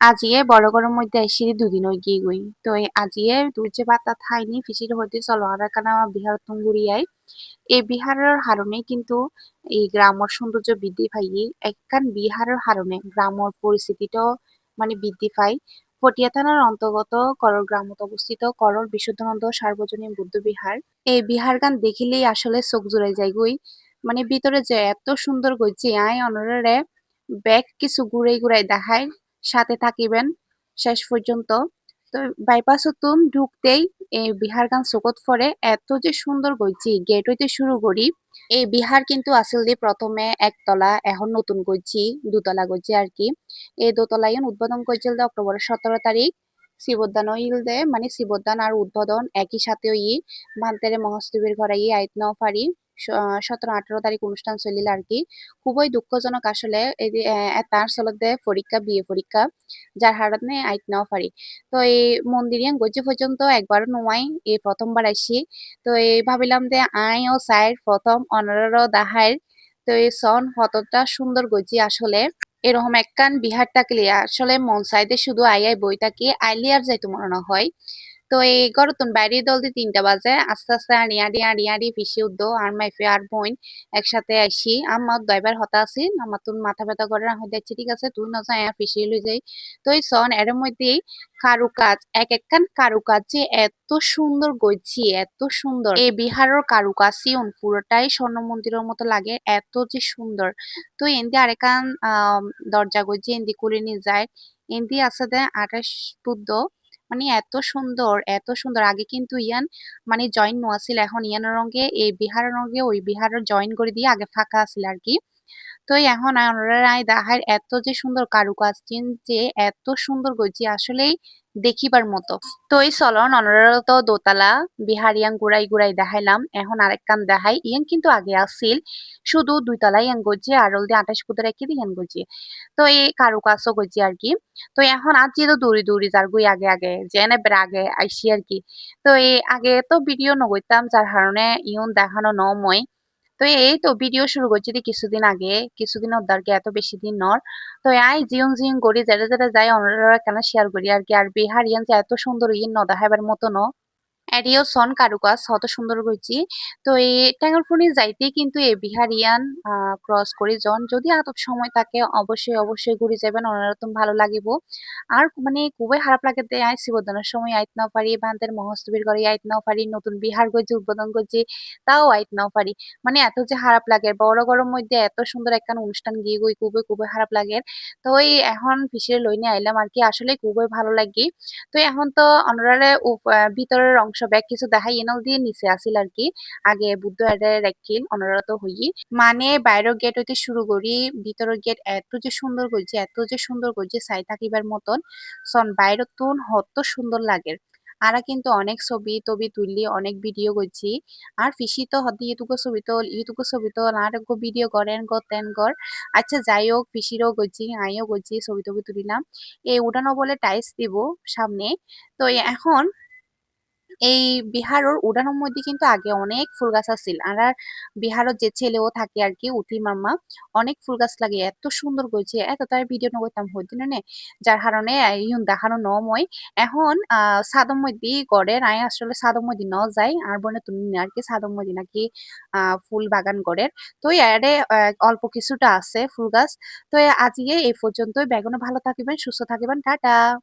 আজিয়ে বড় গরম মধ্যে আইসি দুদিন ওই গিয়ে গই। তো এই আজিয়ে দুর্যে বাতা থাইনি ফিসির হইতে চলো। আর কানা বিহার তুঙ্গুরিয়াই এই বিহারের হারণে কিন্তু এই গ্রামের সৌন্দর্য বৃদ্ধি পাই। একখান বিহারের হারণে গ্রামের পরিস্থিতিটাও মানে বৃদ্ধি পায় পটিয়া থানার অন্তর্গত করল গ্রামত অবস্থিত করল বিশুদ্ধানন্দ সার্বজনীন বুদ্ধ বিহার। এই বিহার গান দেখিলেই আসলে চোখ জুড়ে যায় গই। মানে ভিতরে যে এত সুন্দর গইছে আয় অনরে ব্যাগ কিছু ঘুরাই ঘুরাই দেখায়। সাথে থাকিবেন শেষ পর্যন্ত। তো বাইপাস তুম ঢুকতেই এই বিহার গান চোখত ফরে এত যে সুন্দর গইছি গেট হইতে শুরু করি, এই বিহার কিন্তু আসল দিয়ে প্রথমে একতলা, এখন নতুন গইছি, দুতলা গইছি আর কি। এই দোতলায় উদ্বোধন করছিল অক্টোবরের সতেরো তারিখ শিবোদ্যান ইল দে মানে শিবোদ্যান আর উদ্বোধন একই সাথে ই ভান্তেরে মহস্তবীর ঘরে ই আইত নাও পারি সতেরো আঠারো তারিখ অনুষ্ঠান চলিল আর কি খুবই দুঃখজনক আসলে তার চলতে পরীক্ষা বিয়ে পরীক্ষা, যার হারণে আইত নাও পারি তো এই মন্দিরে গজি পর্যন্ত একবার নোয়াই এই প্রথমবার আইসি তো এই ভাবিলাম যে আই ও সাইর প্রথম অনারও দাহাই তো এই সন হতটা সুন্দর গজি আসলে এরকম এক একখান বিহার থাকলে আসলে মন চাইতে শুধু আই আই বই থাকি আইলি আর যাইতো মনে হয়। তো এই গরতুন বাইরে দল দিয়ে তিনটা বাজে। আস্তে আস্তে আড়ি আড়ি আড়ি আড়ি পিসি উদ্দ, আর মাইফে আর বোন একসাথে আইসি। আমার ড্রাইভার হতা আছি আমার তুন মাথা ব্যথা করে রাখা যাচ্ছে ঠিক আছে, তুই না যাই পিসি লই যাই। তো এই সন এর মধ্যেই কারুকাজ, এক একখান কারুকাজ যে এত সুন্দর গইছি, এত সুন্দর। এই বিহারের কারুকাজ পুরোটাই স্বর্ণ মন্দিরের মতো লাগে, এত যে সুন্দর। তো এন্দি আরেকান দরজা গইছি, এন্দি করে নিয়ে যায়। এন্দি আছে দে আঠাশ বুদ্ধ মানে এত সুন্দর এত সুন্দর। আগে কিন্তু ইয়ান মানে জয়েন নোয়াছিল এখন ইয়ানের রঙে, এই বিহারের রঙে ওই বিহারের জয়েন করে দিয়ে আগে ফাঁকা আছিল আর কি। তো এখন আই দেখার এত যে সুন্দর কারুকাজ যে এত সুন্দর গজি আসলেই দেখিবার মতো। তো এই চলন অনরত দোতলা, বিহারিয়াং গুড়াই গুড়াই দেখাইলাম। এখন আরেক কান দেখাই। ইয়াং কিন্তু আগে আসছিল শুধু দুইতলা ইয়াং গজি, আর দিয়ে আঠাশ ফুটে রেখে দিয়ে ইয়াং গজি। তো এই কারুকাজও গজি আর কি। তো এখন আজ যেহেতু দৌড়ি দৌড়ি যার গুই আগে আগে জেনে বেড়ে আগে আইসি আর কি। তো এই আগে তো ভিডিও নগইতাম, যার কারণে ইউন দেখানো নময় তো এই তো ভিডিও শুরু করছি কিছুদিন আগে, কিছুদিন অদ্দারকে এত বেশি দিন নর তো আই জিয়ং জিয়ং করি, যারা যারা যাই অন্যরা কেন শেয়ার করি? আর কি, আর বিহারিয়ান যে এত সুন্দর ইন নদা দেখাবার মতো ন এডিও সন কারুকাজ, হত সুন্দর কইছি তো এই ট্যাঙ্গলফুনি যাইতে কিন্তু এই বিহারিয়ান ক্রস করে জন। যদি আতপ সময় থাকে, অবশ্যই অবশ্যই ঘুরে যাবেন। অন্যরকম ভালো লাগিব। আর মানে খুবই খারাপ লাগে আই, শিবদানের সময় আইত নাও পারি, ভান্তের মহস্তবীর করে আইত নাও পারি, নতুন বিহার গজি, উদ্বোধন করছি তাও আইত নাও পারি। মানে এত যে খারাপ লাগে, বড় গরম মধ্যে এত সুন্দর একটা অনুষ্ঠান গিয়ে গই, খুবই খুবই খারাপ লাগে। তো এই এখন ফিসে লইনে আইলাম আর কি আসলে খুবই ভালো লাগে। তো এখন তো অনরারে ভিতরের অংশ ব্যাগ কিছু দেখাই এনল দিয়ে নিচে আসিল আর কি। আগে বুদ্ধ এডে রাখিল অনরাত হই মানে বাইরের গেট হইতে শুরু করি ভিতরের গেট এত যে সুন্দর করছে এত যে সুন্দর করছে সাই থাকিবার মতন সন বাইরের তুন হত সুন্দর লাগে। আর কিন্তু অনেক ছবি টবি তুললি অনেক ভিডিও করছি আর ফিসি তো হদি ইউটুকো ছবি তোল ইউটুকো ছবি তোল আর গো ভিডিও করেন গো তেন গর আচ্ছা যাই হোক ফিসিরও গছি আইও করছি ছবি টবি তুলিলাম। এই উঠানো বলে টাইস দিব সামনে। তো এখন এই বিহারের উড়ানোর মধ্যে কিন্তু আগে অনেক ফুল গাছ আছিল। আর আর বিহারের যে ছেলেও থাকে আর কি উঠি মামা, অনেক ফুল গাছ লাগে। এত সুন্দর গইছে এত তাই ভিডিও নগরতাম হইতে নে। যার কারণে ইহুন দেখানো নময় এখন, আহ সাদম মধ্যে গড়ে নাই আসলে সাদম মধ্যে ন যায়। আর বনে তুমি আর কি সাদম মধ্যে নাকি ফুল বাগান গড়ের তো এরে অল্প কিছুটা আছে ফুল গাছ তো আজকে এই পর্যন্তই। বেগুনে ভালো থাকিবেন, সুস্থ থাকিবেন। টাটা!